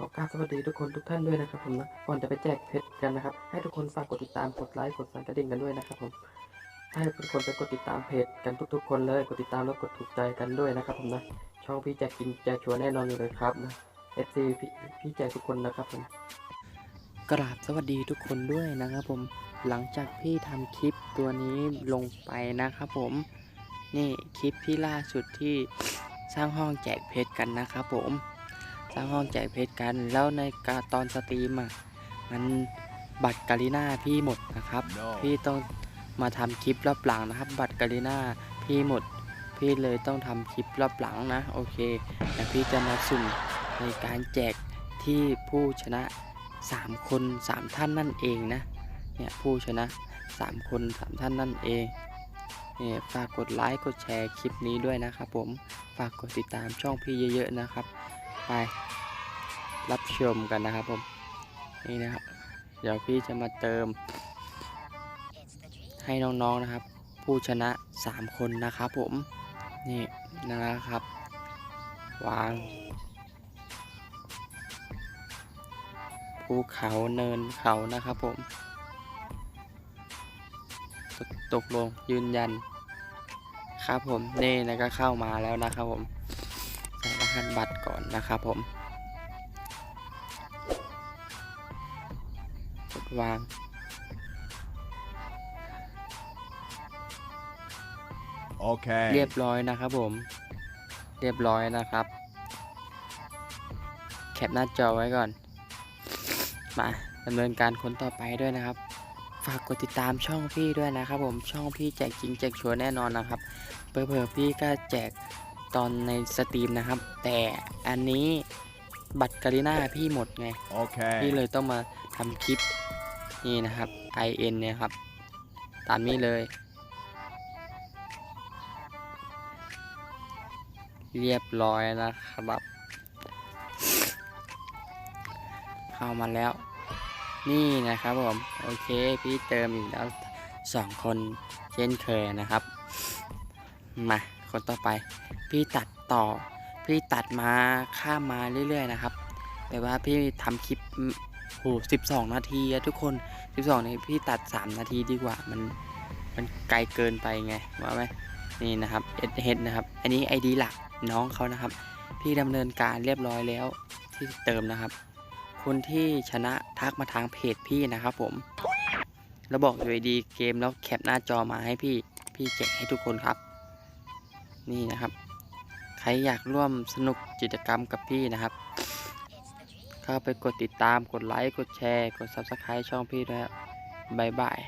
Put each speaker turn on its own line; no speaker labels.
ขอกราบสวัสดีทุกคนทุกท่านด้วยนะครับผมนะก่อนจะไปแจกเพชรกันนะครับ ให้ทุกคนฝากกดติดตามกดไลค์กดสั่นกระดิ่งกันด้วยนะครับผมให้ทุกคนไปกดติดตามเพจกันทุก ๆ คนเลยกดติดตามแล้วกดถูกใจกันด้วยนะครับผมนะช่องพี่แจกกินแจกชัวร์แน่นอนอยู่เลยครับนะ FC พี่พี่แจกทุกคนนะครับผม
กราบสวัสดีทุกคนด้วยนะครับผมหลังจากพี่ทำคลิปตัวนี้ลงไปนะครับผมนี่คลิปที่ล่าสุดที่สร้างห้องแจกเพชรกันนะครับผม ร้างห้องแจกเพชรกัน แล้วในการตอนสตรีมอะมันบัตรกาลิน่าพี่หมดนะครับ พี่ต้องมาทำคลิปรอบหลังนะครับ บัตรกาลิน่าพี่หมด พี่เลยต้องทำคลิปรอบหลังนะ โอเคแต่พี่จะมาสุ่มในการแจกที่ผู้ชนะ 3 คน 3 ท่านนั่นเองนะเนี่ยผู้ชนะ 3 คน 3 ท่านนั่นเองเนี่ยฝากกดไลค์กดแชร์คลิปนี้ด้วยนะครับผมฝากกดติดตามช่องพี่เยอะๆนะครับ ไป รับชมกันนะครับผม นี่นะครับ เดี๋ยวพี่จะมาเติม ให้น้องๆนะครับ ผู้ชนะ 3 คนนะครับผม นี่นะครับ วางภูเขาเนินเขานะครับผม ตกตกลงยืนยัน ครับผม นี่นะก็เข้ามาแล้วนะครับผม ใส่รหัสบัตรก่อนนะครับผม กดวาง
Okay.
เรียบร้อยนะครับผม เรียบร้อยนะครับ แคปหน้าจอไว้ก่อน มาดำเนินการคนต่อไปด้วยนะครับ ฝากกดติดตามช่องพี่ด้วยนะครับผม ช่องพี่แจกจริงแจกชัวร์แน่นอนนะครับ เผลอๆพี่ก็แจก ตอนในสตรีมนะครับ แต่อันนี้บัตรการีน่าพี่หมดไงพี่
Okay.
เลยต้องมาทำคลิปนี่นะครับ IN เนี่ยครับ ตามนี้เลย เรียบร้อยนะครับ เข้ามาแล้ว นี่นะครับผม โอเค พี่เติมอีกแล้วสองคนเช่นเคยนะครับ มา คนต่อไป พี่ตัดต่อ พี่ตัดมาข้ามมาเรื่อย ๆ นะครับแต่ว่าพี่ทำคลิปโหสิบสองนาทีทุกคนสิบสองนาทีพี่ตัดสามนาทีดีกว่ามันมันไกลเกินไปไงว่าไหมนี่นะครับเอเฮดนะครับ อันนี้ไอดีหลักน้องเขานะครับ พี่ดำเนินการเรียบร้อยแล้วที่เติมนะครับ คนที่ชนะทักมาทางเพจพี่นะครับผมแล้วบอกอยู่ดีเกมแล้วแคปหน้าจอมาให้พี่พี่แจกให้ทุกคนครับ นี่นะครับ ใครอยากร่วมสนุกกิจกรรมกับพี่นะครับ เข้าไปกดติดตามกดไลค์ กดแชร์ กด Subscribe ช่องพี่ด้วยครับบ๊ายบาย